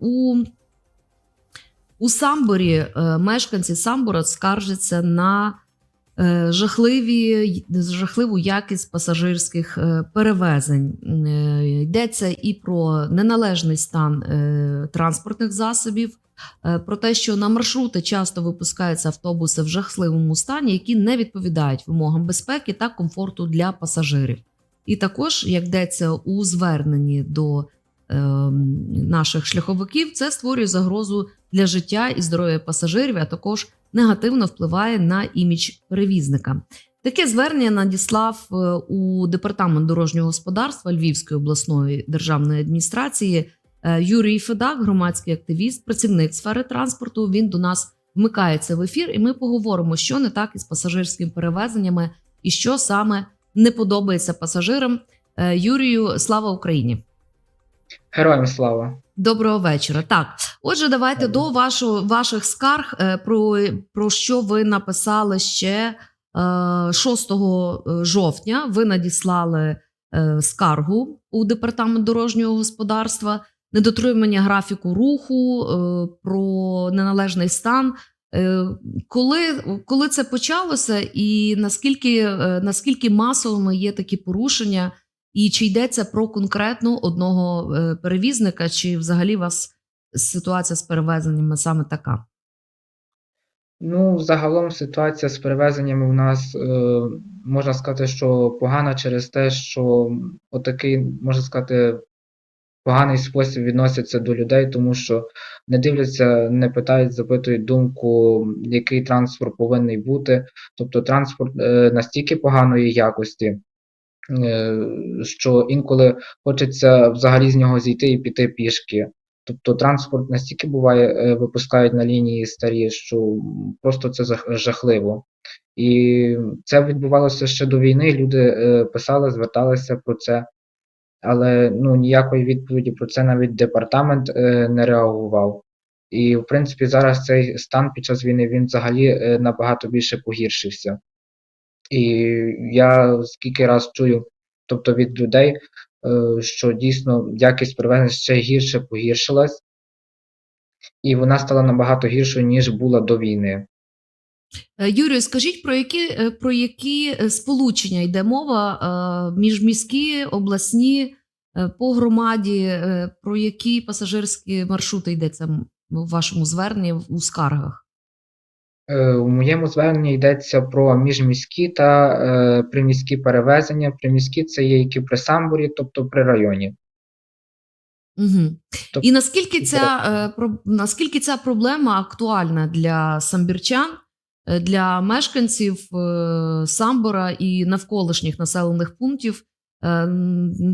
у, у Самборі е, мешканці Самбора скаржаться на е, жахливі, жахливу якість пасажирських е, перевезень. Йдеться і про неналежний стан транспортних засобів, про те, що на маршрути часто випускаються автобуси в жахливому стані, які не відповідають вимогам безпеки та комфорту для пасажирів. І також, як йдеться у зверненні до наших шляховиків, це створює загрозу для життя і здоров'я пасажирів, а також негативно впливає на імідж перевізника. Таке звернення надіслав е, у департамент дорожнього господарства Львівської обласної державної адміністрації е, Юрій Федак, громадський активіст, працівник сфери транспорту. Він до нас вмикається в ефір, і ми поговоримо, що не так із пасажирськими перевезеннями і що саме не подобається пасажирам. Е, Юрію, слава Україні! Героям слава. Доброго вечора. Так, отже, давайте Доброго. до вашого, ваших скарг, е, про, про що ви написали ще е, 6 жовтня. Ви надіслали е, скаргу у департамент дорожнього господарства, недотримання графіку руху, е, про неналежний стан. Е, Коли, коли це почалося, і наскільки, е, наскільки масовими є такі порушення, і чи йдеться про конкретно одного е, перевізника, чи взагалі у вас ситуація з перевезеннями саме така? Ну, загалом ситуація з перевезеннями у нас е, можна сказати, що погана через те, що отакий, можна сказати, поганий спосіб відносяться до людей, тому що не дивляться, не питають, запитують думку, який транспорт повинен бути. Тобто транспорт е, настільки поганої якості, що інколи хочеться взагалі з нього зійти і піти пішки. Тобто транспорт настільки буває, е, випускають на лінії старі, що просто це жахливо. І це відбувалося ще до війни. Люди е, писали, зверталися про це, але ну, ніякої відповіді про це навіть департамент е, не реагував. І, в принципі, зараз цей стан під час війни він взагалі е, набагато більше погіршився. І я скільки раз чую, тобто від людей, е, що дійсно якість перевезень ще гірше погіршилась, і вона стала набагато гіршою, ніж була до війни. Е, Юрію, скажіть, про які, е, про які сполучення йде мова е, міжміські, обласні, по громаді, про які пасажирські маршрути йдеться в вашому зверненні у скаргах? Е, У моєму зверненні йдеться про міжміські та е, приміські перевезення. Приміські це є які при Самборі, тобто при районі. Угу. Тобто- І наскільки ця, е, про- наскільки ця проблема актуальна для самбірчан, е, для мешканців е, Самбора і навколишніх населених пунктів? Е,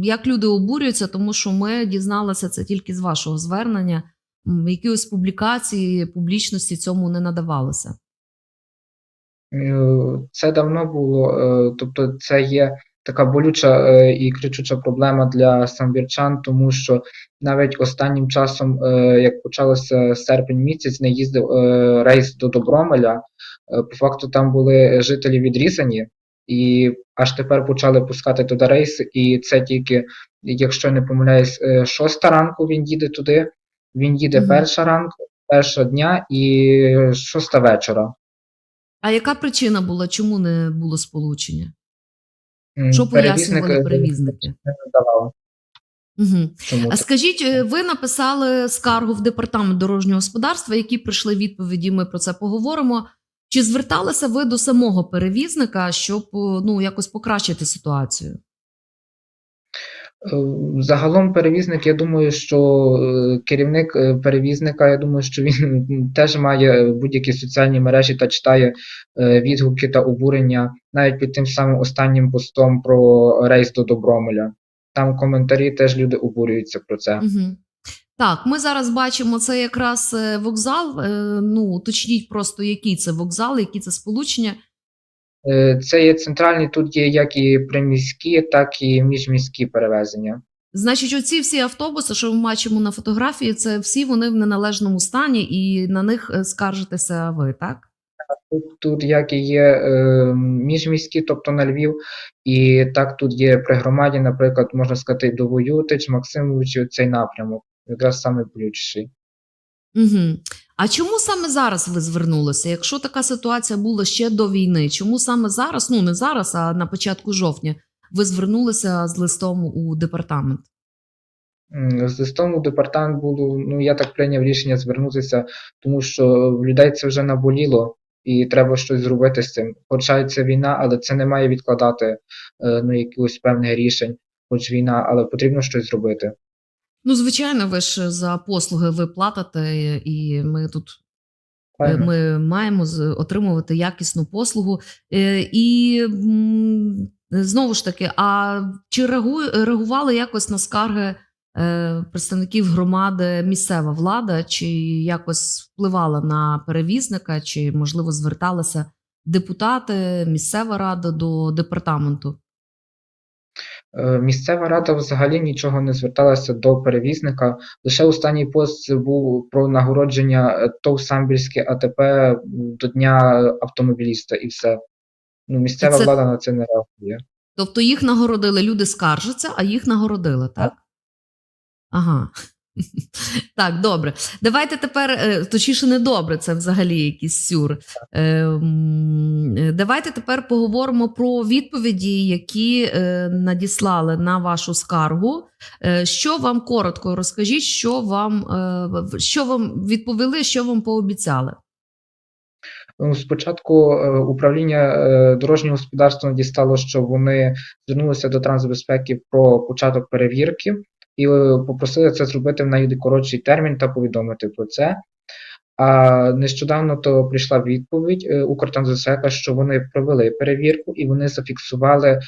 Як люди обурюються, тому що ми дізналися це тільки з вашого звернення, м, якоїсь публікації, публічності цьому не надавалося. Е, Це давно було, е, тобто це є така болюча е, і кричуча проблема для самбірчан, тому що навіть останнім часом, як почалося серпень місяць, не їздив рейс до Добромеля. По факту там були жителі відрізані, і аж тепер почали пускати туди рейси, і це тільки, якщо не помиляюсь, шоста ранку він їде туди, він їде Мгм. перша ранку, перша дня і шоста вечора. А яка причина була, чому не було сполучення? Що пояснювали перевізники? не. Угу. Чому А скажіть, е, ви написали скаргу в департамент дорожнього господарства, які прийшли відповіді. Ми про це поговоримо. Чи зверталися ви до самого перевізника, щоб е, ну якось покращити ситуацію? Е, Загалом перевізник, я думаю, що е, керівник е, перевізника, я думаю, що він теж має будь-які соціальні мережі та читає відгуки та обурення навіть під тим самим останнім постом про рейс до Добромеля. Там коментарі теж люди обурюються про це. Так, ми зараз бачимо це якраз вокзал. Ну уточніть просто, який це вокзал, які це сполучення. Е, Це є центральний, тут є як і приміські, так і міжміські перевезення. Значить, оці всі автобуси, що ми бачимо на фотографії, це всі вони в неналежному стані, і на них е, скаржитеся ви, так? Тут, тут як і є е, міжміські, тобто на Львів, і так тут є при громаді, наприклад, можна сказати, до Воютич, Максимович, цей напрямок. якраз саме болючіший. Угу. А чому саме зараз ви звернулися? Якщо така ситуація була ще до війни, чому саме зараз, ну не зараз, а на початку жовтня, ви звернулися з листом у департамент? З листом у департамент було, ну я так прийняв рішення звернутися, тому що людей це вже наболіло, і треба щось зробити з цим. Хоча це війна, але це не має відкладати е, ну, якихось певних рішень, хоч війна, але потрібно щось зробити. Ну, звичайно, ви ж за послуги ви платите, і ми тут е, Правильно? ми маємо отримувати якісну послугу. Е, І знову ж таки, а чи реагу- реагували якось на скарги е, представників громади місцева влада, чи якось впливала на перевізника, чи можливо зверталися депутати, місцева рада до департаменту? Е, Місцева рада взагалі нічого не зверталася до перевізника. Лише останній пост був про нагородження е, ТОВ Самбірське АТП до Дня автомобіліста і все. Ну, місцева Це- влада на це не реагує. Тобто їх нагородили, люди скаржаться, а їх нагородили, так? Ага. Так, добре. Давайте тепер, е, точніше, не добре, це взагалі якийсь сюр. Е, м, е, Давайте тепер поговоримо про відповіді, які е, надіслали на вашу скаргу. Що вам коротко розкажіть, що вам, що вам відповіли, що вам пообіцяли? Ну, Спочатку управління дорожнього господарства дістало, що вони звернулися до трансбезпеки про початок перевірки і е, попросили це зробити в найкоротший термін та повідомити про це. А нещодавно то прийшла відповідь е, що вони провели перевірку і вони зафіксували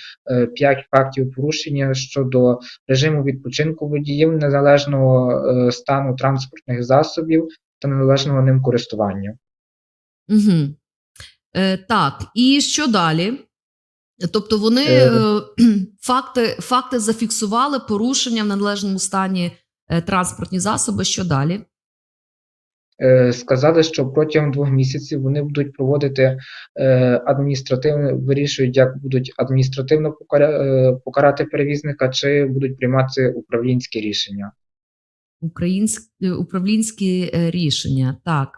5 фактів порушення щодо режиму відпочинку водіїв, незалежного е, стану транспортних засобів та неналежного ним користування. Угу. Е, так, і що далі? Тобто вони Е. е, факти, факти зафіксували порушення в належному стані е, транспортні засоби. Що далі? Сказали, що протягом двох місяців вони будуть проводити е, адміністративно, вирішують, як будуть адміністративно покара, е, покарати перевізника, чи будуть приймати управлінські рішення. Українськ, е, управлінські рішення. Так.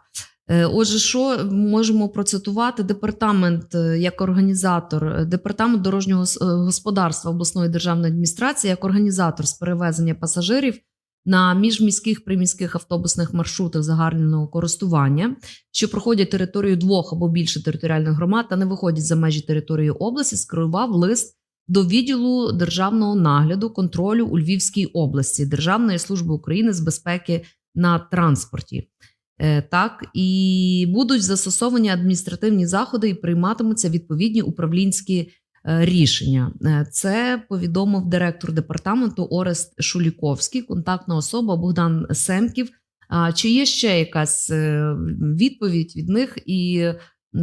Е, Отже, що можемо процитувати? Департамент е, як організатор, е, департамент дорожнього господарства обласної державної адміністрації як організатор з перевезення пасажирів на міжміських приміських автобусних маршрутах загального користування, що проходять територію двох або більше територіальних громад та не виходять за межі території області, скерував лист до відділу державного нагляду контролю у Львівській області Державної служби України з безпеки на транспорті. Е, Так, і будуть застосовані адміністративні заходи і прийматимуться відповідні управлінські е, рішення. Е, Це повідомив директор департаменту Орест Шуліковський, контактна особа Богдан Семків. Чи є ще якась відповідь від них, і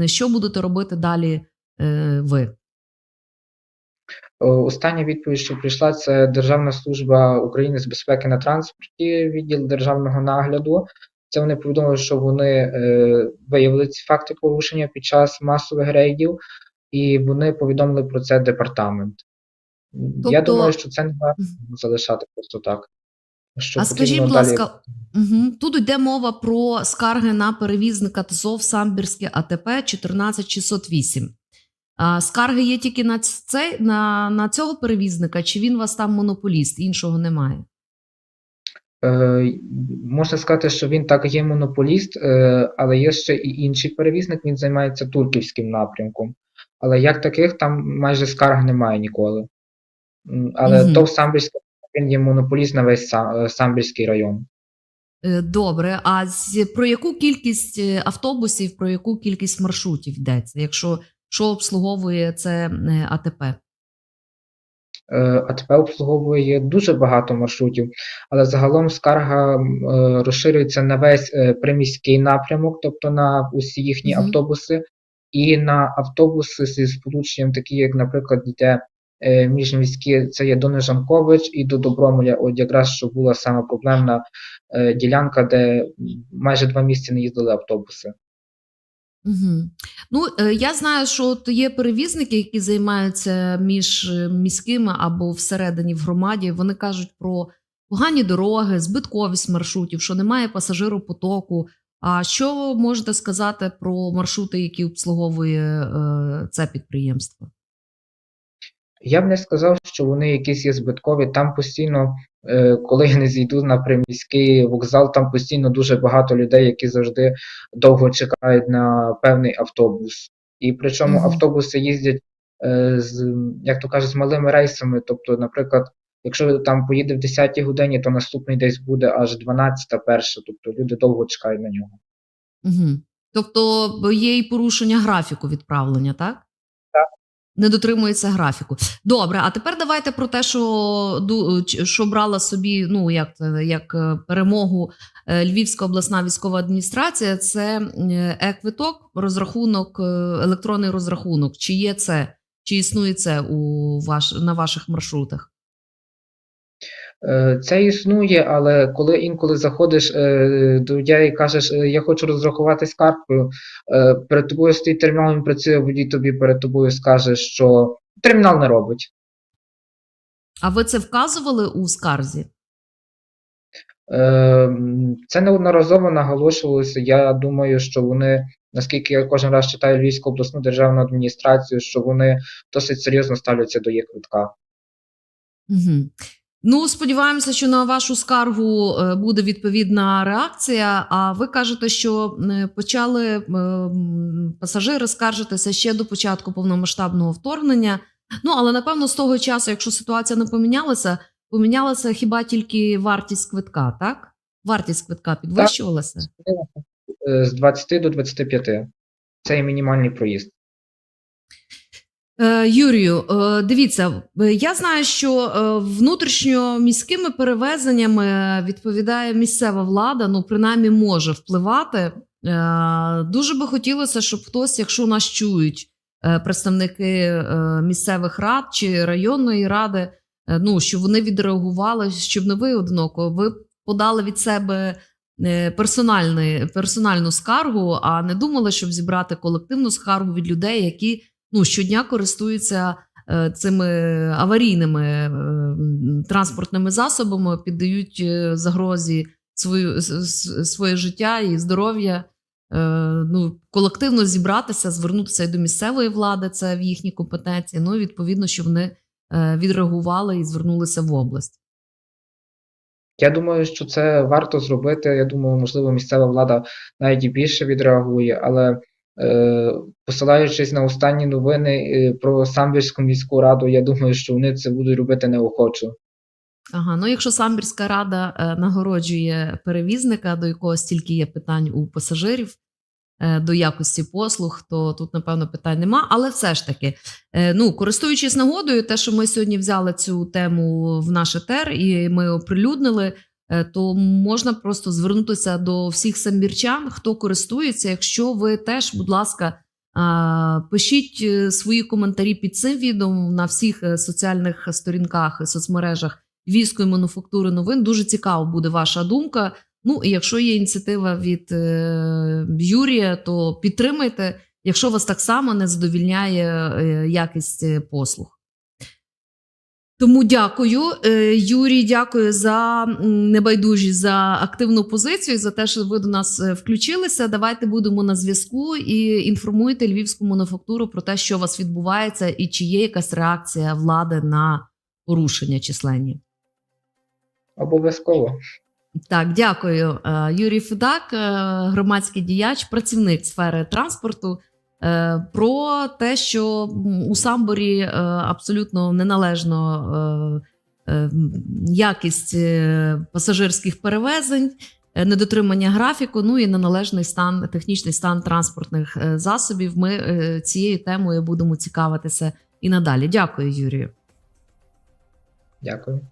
що будете робити далі ви? Остання відповідь, що прийшла, це Державна служба України з безпеки на транспорті, відділ державного нагляду. Це вони повідомили, що вони е, виявили ці факти порушення під час масових рейдів, і вони повідомили про це департамент. Я Тобто- думаю, що це не варто залишати просто так. Що а скажіть, будь далі- ласка, угу. тут йде мова про скарги на перевізника ТЗОВ Самбірське АТП 14608. А скарги є тільки на цей на, на цього перевізника, чи він у вас там монополіст, іншого немає? Е, Можна сказати, що він так є монополіст, е, але є ще і інший перевізник, він займається турківським напрямком. Але як таких там майже скарг немає ніколи. Але Мгм. ТОВ Самбірський він є монополіст на весь е, Самбірський район. Добре, а з, про яку кількість автобусів, про яку кількість маршрутів йдеться, якщо що обслуговує це АТП? Е, АТП обслуговує дуже багато маршрутів, але загалом скарга е, розширюється на весь е, приміський напрямок, тобто на усі їхні Мгм. автобуси, і на автобуси зі сполученням, такі як, наприклад, йде міжміські, це є до Нежанкович і до Добромоля, от якраз що була саме проблемна ділянка, де майже два місяці не їздили автобуси. Угу. Ну, е, я знаю, що от є перевізники, які займаються між е, міськими або всередині в громаді. Вони кажуть про погані дороги, збитковість маршрутів, що немає пасажиропотоку. А що можете сказати про маршрути, які обслуговує е, це підприємство? Я б не сказав, що вони якісь є збиткові. Там постійно, е, коли я не зійду на приміський вокзал, там постійно дуже багато людей, які завжди довго чекають на певний автобус. І причому автобуси їздять е, з, як то кажуть, з малими рейсами. Тобто, наприклад, якщо там поїде в 10-й годині, то наступний десь буде аж 12 перша. Тобто люди довго чекають на нього. Угу. Тобто є і порушення графіку відправлення, так? Так. Не дотримується графіку. Добре, а тепер давайте про те, що, що брала собі, ну як, як е, перемогу е, Львівська обласна військова адміністрація. Це е, е-квиток, розрахунок, е, електронний розрахунок. Чи є це, чи існує це у ваш, на ваших маршрутах? Е, Це існує, але коли інколи заходиш е, до я і кажеш, е, я хочу розрахуватись карткою, перед тобою стоїть термінал, він працює, водій тобі перед тобою скаже, що термінал не робить. А ви це вказували у скарзі? Це неодноразово наголошувалося. Я думаю, що вони, наскільки я кожен раз читаю Львівську обласну державну адміністрацію, що вони досить серйозно ставляться до є квитка. Угу. Ну, сподіваємося, що на вашу скаргу е, буде відповідна реакція. А ви кажете, що е, почали е, пасажири скаржитися ще до початку повномасштабного вторгнення. Ну, але напевно, з того часу, якщо ситуація не помінялася, помінялася хіба тільки вартість квитка, так? Вартість квитка підвищувалася? З 20 до 25. Це є мінімальний проїзд. Е, Юрію, е, дивіться, е, я знаю, що внутрішньоміськими перевезеннями відповідає місцева влада, ну принаймні може впливати. Дуже би хотілося, щоб хтось, якщо нас чують представники місцевих рад чи районної ради, ну щоб вони відреагували, щоб не ви одиноко, ви подали від себе персональну скаргу, а не думали, щоб зібрати колективну скаргу від людей, які ну, щодня користуються е, цими аварійними е, транспортними засобами, піддають е, загрозі свою, своє життя і здоров'я. Ну, колективно зібратися, звернутися і до місцевої влади, це в їхній компетенції. Ну, і відповідно, що вони відреагували і звернулися в область. Я думаю, що це варто зробити. Я думаю, можливо, місцева влада навіть і більше відреагує, але посилаючись на останні новини е, про Самбірську міську раду, я думаю, що вони це будуть робити неохоче. Ага, ну якщо самбірська рада е, нагороджує перевізника, до якого стільки є питань у пасажирів е, до якості послуг, то тут напевно питань нема. Але все ж таки, е, ну користуючись нагодою, те, що ми сьогодні взяли цю тему в наш етер і ми оприлюднили, е, то можна просто звернутися до всіх самбірчан, хто користується. Якщо ви теж, будь ласка. Пишіть е, свої коментарі під цим відео на всіх е, соціальних сторінках і соцмережах Львівської мануфактури новин. Дуже цікава буде ваша думка. Ну і якщо є ініціатива від е, Юрія, то підтримайте, якщо вас так само не задовільняє е, якість е, послуг. Тому дякую, Е, Юрій. Дякую за небайдужість, за активну позицію, за те, що ви до нас е, включилися. Давайте будемо на зв'язку і інформуйте львівську мануфактуру про те, що у вас відбувається, і чи є якась реакція влади на порушення численні. Обов'язково. Так, дякую. Е, Юрій Федак, громадський діяч, працівник сфери транспорту. Е, Про те, що у Самборі е, абсолютно неналежно е, якість пасажирських перевезень, недотримання графіку, ну і неналежний стан, технічний стан транспортних засобів. Ми цією темою будемо цікавитися і надалі. Дякую, Юрію. Дякую.